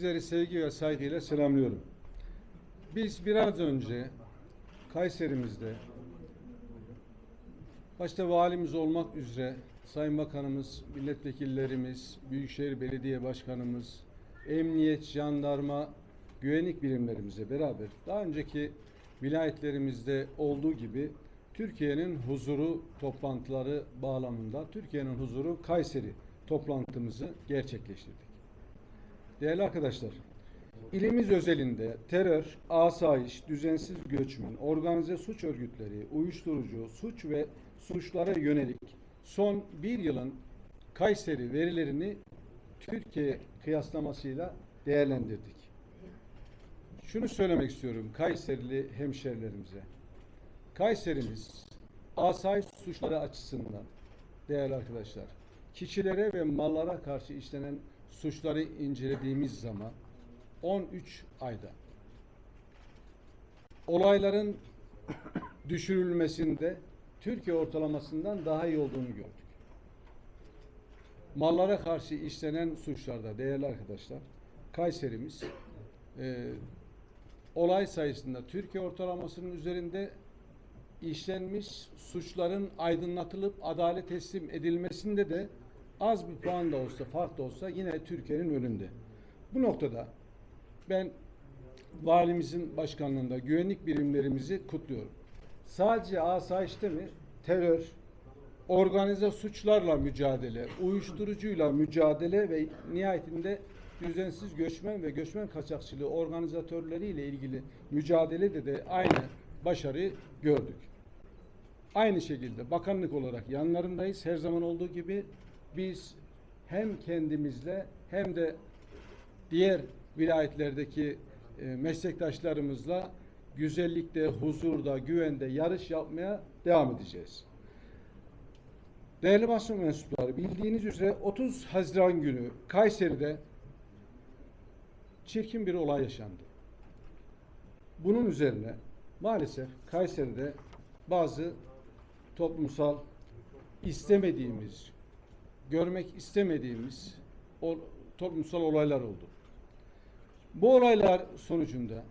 Sizleri sevgi ve saygıyla selamlıyorum. Biz biraz önce Kayserimizde başta valimiz olmak üzere Sayın Bakanımız, milletvekillerimiz, Büyükşehir Belediye Başkanımız, emniyet, jandarma, güvenlik birimlerimizle beraber daha önceki vilayetlerimizde olduğu gibi Türkiye'nin huzuru toplantıları bağlamında Türkiye'nin huzuru Kayseri toplantımızı gerçekleştirdik. Değerli arkadaşlar, ilimiz özelinde terör, asayiş, düzensiz göçmen, organize suç örgütleri, uyuşturucu, suç ve suçlara yönelik son bir yılın Kayseri verilerini Türkiye kıyaslamasıyla değerlendirdik. Şunu söylemek istiyorum Kayserili hemşerilerimize. Kayserimiz asayiş suçları açısından değerli arkadaşlar kişilere ve mallara karşı işlenen suçları incelediğimiz zaman 13 ayda olayların düşürülmesinde Türkiye ortalamasından daha iyi olduğunu gördük. Mallara karşı işlenen suçlarda değerli arkadaşlar Kayserimiz e, olay sayısında Türkiye ortalamasının üzerinde işlenmiş suçların aydınlatılıp adalet teslim edilmesinde de az bir puan da olsa fark da olsa yine Türkiye'nin önünde. Bu noktada ben valimizin başkanlığında güvenlik birimlerimizi kutluyorum. Sadece asayişte mi? Terör, organize suçlarla mücadele, uyuşturucuyla mücadele ve nihayetinde düzensiz göçmen ve göçmen kaçakçılığı organizatörleriyle ilgili mücadelede de aynı başarıyı gördük. Aynı şekilde bakanlık olarak yanlarındayız. Her zaman olduğu gibi biz hem kendimizle hem de diğer vilayetlerdeki e, meslektaşlarımızla güzellikte, huzurda, güvende yarış yapmaya devam edeceğiz. Değerli basın mensupları bildiğiniz üzere 30 Haziran günü Kayseri'de çirkin bir olay yaşandı. Bunun üzerine maalesef Kayseri'de bazı toplumsal istemediğimiz, görmek istemediğimiz o, toplumsal olaylar oldu. Bu olaylar sonucunda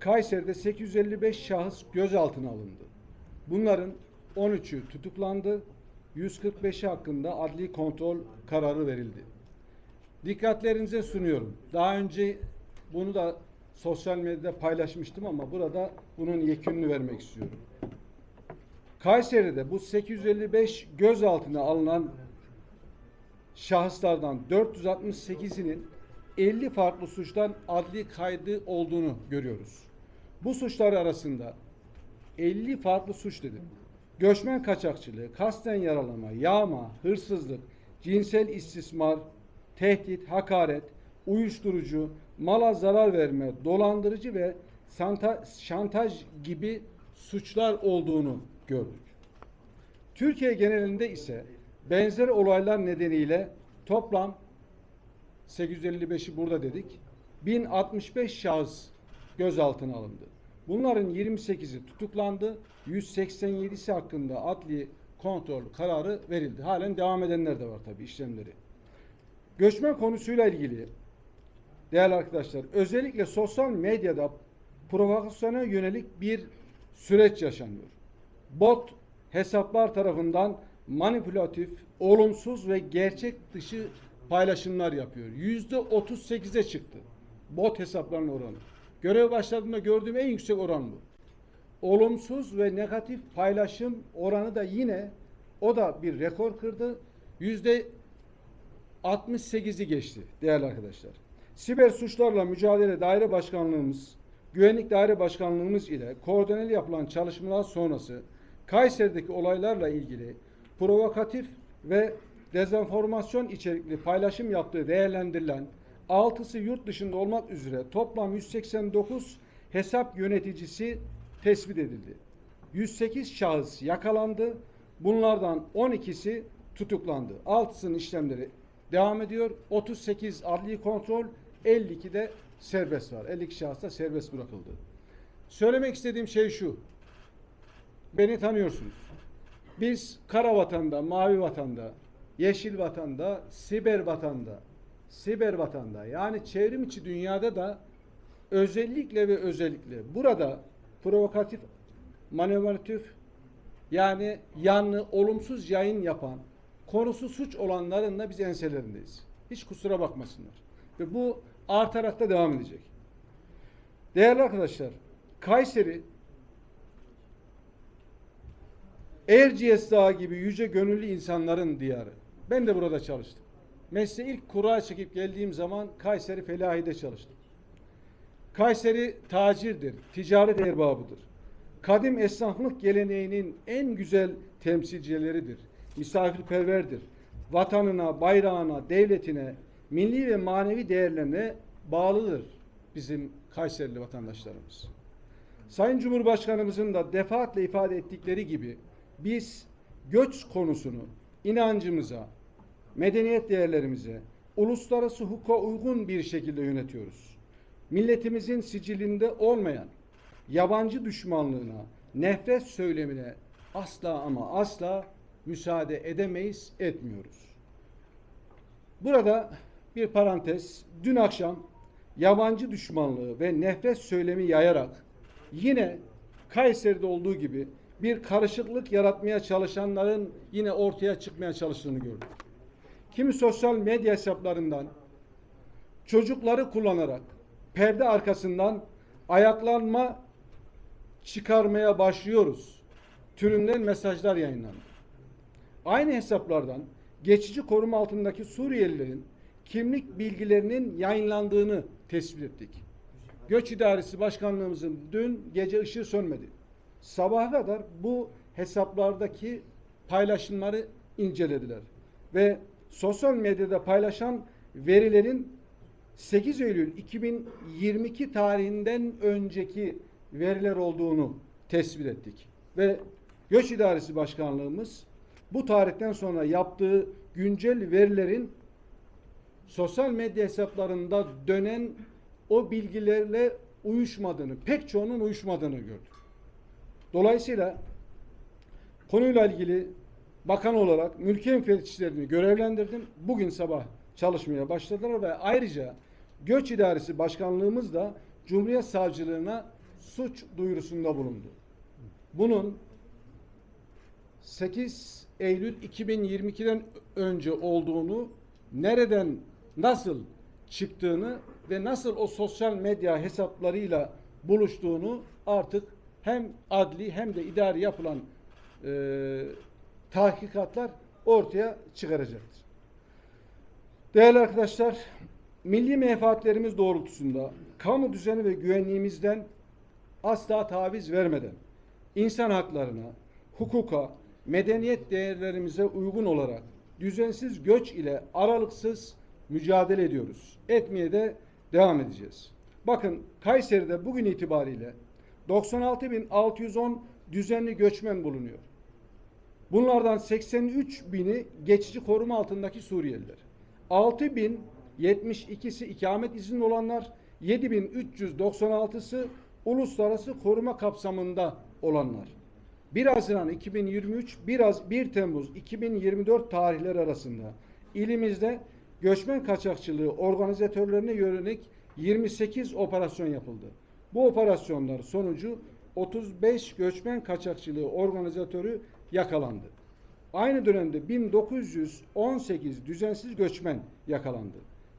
Kayseri'de 855 şahıs gözaltına alındı. Bunların 13'ü tutuklandı, 145'i hakkında adli kontrol kararı verildi. Dikkatlerinize sunuyorum. Daha önce bunu da sosyal medyada paylaşmıştım ama burada bunun yekününü vermek istiyorum. Kayseri'de bu 855 gözaltına alınan şahıslardan 468'inin 50 farklı suçtan adli kaydı olduğunu görüyoruz. Bu suçlar arasında 50 farklı suç dedim. Göçmen kaçakçılığı, kasten yaralama, yağma, hırsızlık, cinsel istismar, tehdit, hakaret, uyuşturucu, mala zarar verme, dolandırıcı ve şantaj gibi suçlar olduğunu gördük. Türkiye genelinde ise benzer olaylar nedeniyle toplam 855'i burada dedik. 1065 şahıs gözaltına alındı. Bunların 28'i tutuklandı. 187'si hakkında adli kontrol kararı verildi. Halen devam edenler de var tabii işlemleri. Göçmen konusuyla ilgili değerli arkadaşlar özellikle sosyal medyada provokasyona yönelik bir süreç yaşanıyor. Bot hesaplar tarafından manipülatif, olumsuz ve gerçek dışı paylaşımlar yapıyor. Yüzde 38'e çıktı. Bot hesaplarının oranı. Görev başladığında gördüğüm en yüksek oran bu. Olumsuz ve negatif paylaşım oranı da yine o da bir rekor kırdı. Yüzde 68'i geçti değerli arkadaşlar. Siber suçlarla mücadele daire başkanlığımız, güvenlik daire başkanlığımız ile koordineli yapılan çalışmalar sonrası Kayseri'deki olaylarla ilgili provokatif ve dezenformasyon içerikli paylaşım yaptığı değerlendirilen 6'sı yurt dışında olmak üzere toplam 189 hesap yöneticisi tespit edildi. 108 şahıs yakalandı. Bunlardan 12'si tutuklandı. 6'sının işlemleri devam ediyor. 38 adli kontrol, 52 de serbest var. 52 şahıs da serbest bırakıldı. Söylemek istediğim şey şu. Beni tanıyorsunuz. Biz kara vatanda, mavi vatanda, yeşil vatanda, siber vatanda siber vatanda yani çevrim içi dünyada da özellikle ve özellikle burada provokatif, manipülatif yani yanlı, olumsuz yayın yapan, konusu suç olanların da biz enselerindeyiz. Hiç kusura bakmasınlar. Ve bu artarak da devam edecek. Değerli arkadaşlar, Kayseri Erciyes Dağı gibi yüce gönüllü insanların diyarı. Ben de burada çalıştım. Mesleği ilk kura çekip geldiğim zaman Kayseri Felahi'de çalıştım. Kayseri tacirdir, ticaret erbabıdır. Kadim esnaflık geleneğinin en güzel temsilcileridir. Misafirperverdir. Vatanına, bayrağına, devletine, milli ve manevi değerlerine bağlıdır bizim Kayserili vatandaşlarımız. Sayın Cumhurbaşkanımızın da defaatle ifade ettikleri gibi biz göç konusunu inancımıza, medeniyet değerlerimize, uluslararası hukuka uygun bir şekilde yönetiyoruz. Milletimizin sicilinde olmayan yabancı düşmanlığına, nefret söylemine asla ama asla müsaade edemeyiz, etmiyoruz. Burada bir parantez, dün akşam yabancı düşmanlığı ve nefret söylemi yayarak yine Kayseri'de olduğu gibi bir karışıklık yaratmaya çalışanların yine ortaya çıkmaya çalıştığını gördük. Kimi sosyal medya hesaplarından çocukları kullanarak perde arkasından ayaklanma çıkarmaya başlıyoruz. Türünden mesajlar yayınlandı. Aynı hesaplardan geçici koruma altındaki Suriyelilerin kimlik bilgilerinin yayınlandığını tespit ettik. Göç İdaresi Başkanlığımızın dün gece ışığı sönmedi. Sabaha kadar bu hesaplardaki paylaşımları incelediler. Ve sosyal medyada paylaşan verilerin 8 Eylül 2022 tarihinden önceki veriler olduğunu tespit ettik. Ve Göç İdaresi Başkanlığımız bu tarihten sonra yaptığı güncel verilerin sosyal medya hesaplarında dönen o bilgilerle uyuşmadığını, pek çoğunun uyuşmadığını gördük. Dolayısıyla konuyla ilgili bakan olarak mülki müfettişlerini görevlendirdim. Bugün sabah çalışmaya başladılar ve ayrıca Göç İdaresi Başkanlığımız da Cumhuriyet Savcılığına suç duyurusunda bulundu. Bunun 8 Eylül 2022'den önce olduğunu, nereden, nasıl çıktığını ve nasıl o sosyal medya hesaplarıyla buluştuğunu artık hem adli hem de idari yapılan e, tahkikatlar ortaya çıkaracaktır. Değerli arkadaşlar, milli menfaatlerimiz doğrultusunda kamu düzeni ve güvenliğimizden asla taviz vermeden insan haklarına, hukuka, medeniyet değerlerimize uygun olarak düzensiz göç ile aralıksız mücadele ediyoruz. Etmeye de devam edeceğiz. Bakın Kayseri'de bugün itibariyle 96.610 düzenli göçmen bulunuyor. Bunlardan 83 bini geçici koruma altındaki Suriyeliler. 6072'si ikamet izinli olanlar, 7396'sı uluslararası koruma kapsamında olanlar. 1 Haziran 2023, 1, Az- 1 Temmuz 2024 tarihleri arasında ilimizde göçmen kaçakçılığı organizatörlerine yönelik 28 operasyon yapıldı. Bu operasyonlar sonucu 35 göçmen kaçakçılığı organizatörü yakalandı. Aynı dönemde 1918 düzensiz göçmen yakalandı.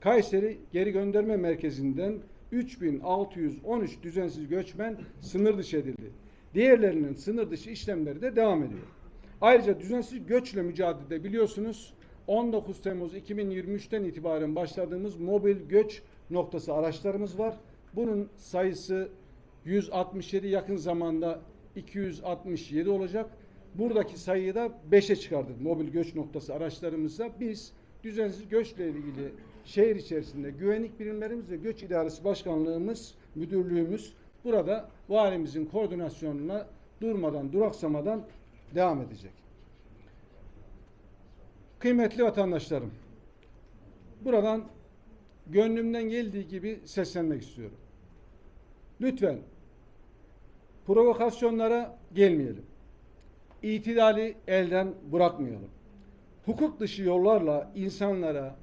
Kayseri Geri Gönderme Merkezi'nden 3613 düzensiz göçmen sınır dışı edildi. Diğerlerinin sınır dışı işlemleri de devam ediyor. Ayrıca düzensiz göçle mücadelede biliyorsunuz 19 Temmuz 2023'ten itibaren başladığımız mobil göç noktası araçlarımız var. Bunun sayısı 167 yakın zamanda 267 olacak. Buradaki sayıyı da 5'e çıkardık mobil göç noktası araçlarımızla. Biz düzensiz göçle ilgili şehir içerisinde güvenlik birimlerimiz ve göç idaresi başkanlığımız, müdürlüğümüz burada valimizin koordinasyonuna durmadan, duraksamadan devam edecek. Kıymetli vatandaşlarım, buradan gönlümden geldiği gibi seslenmek istiyorum. Lütfen provokasyonlara gelmeyelim. İtidali elden bırakmayalım. Hukuk dışı yollarla insanlara,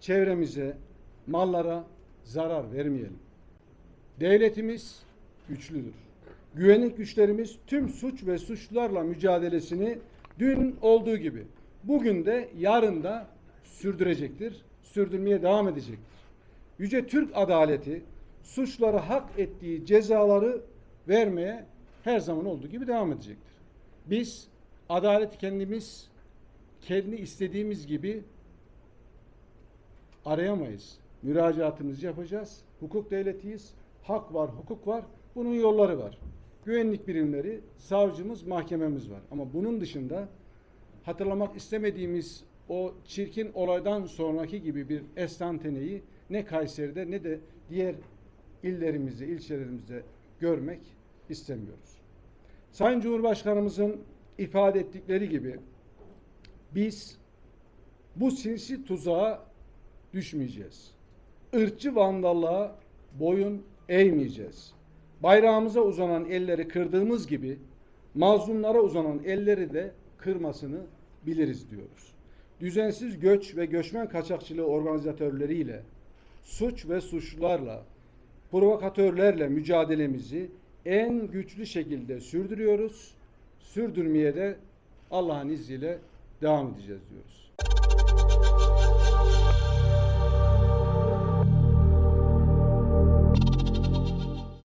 çevremize, mallara zarar vermeyelim. Devletimiz güçlüdür. Güvenlik güçlerimiz tüm suç ve suçlularla mücadelesini dün olduğu gibi bugün de yarın da sürdürecektir, sürdürmeye devam edecektir. Yüce Türk adaleti suçlara hak ettiği cezaları vermeye her zaman olduğu gibi devam edecektir. Biz adaleti kendimiz kendi istediğimiz gibi arayamayız. Müracaatımızı yapacağız. Hukuk devletiyiz. Hak var, hukuk var. Bunun yolları var. Güvenlik birimleri, savcımız, mahkememiz var. Ama bunun dışında hatırlamak istemediğimiz o çirkin olaydan sonraki gibi bir estanteneyi ne Kayseri'de ne de diğer illerimizde, ilçelerimizde görmek istemiyoruz. Sayın Cumhurbaşkanımızın ifade ettikleri gibi biz bu sinsi tuzağa düşmeyeceğiz. Irkçı vandallığa boyun eğmeyeceğiz. Bayrağımıza uzanan elleri kırdığımız gibi mazlumlara uzanan elleri de kırmasını biliriz diyoruz. Düzensiz göç ve göçmen kaçakçılığı organizatörleriyle, suç ve suçlularla, provokatörlerle mücadelemizi en güçlü şekilde sürdürüyoruz. Sürdürmeye de Allah'ın izniyle devam edeceğiz diyoruz.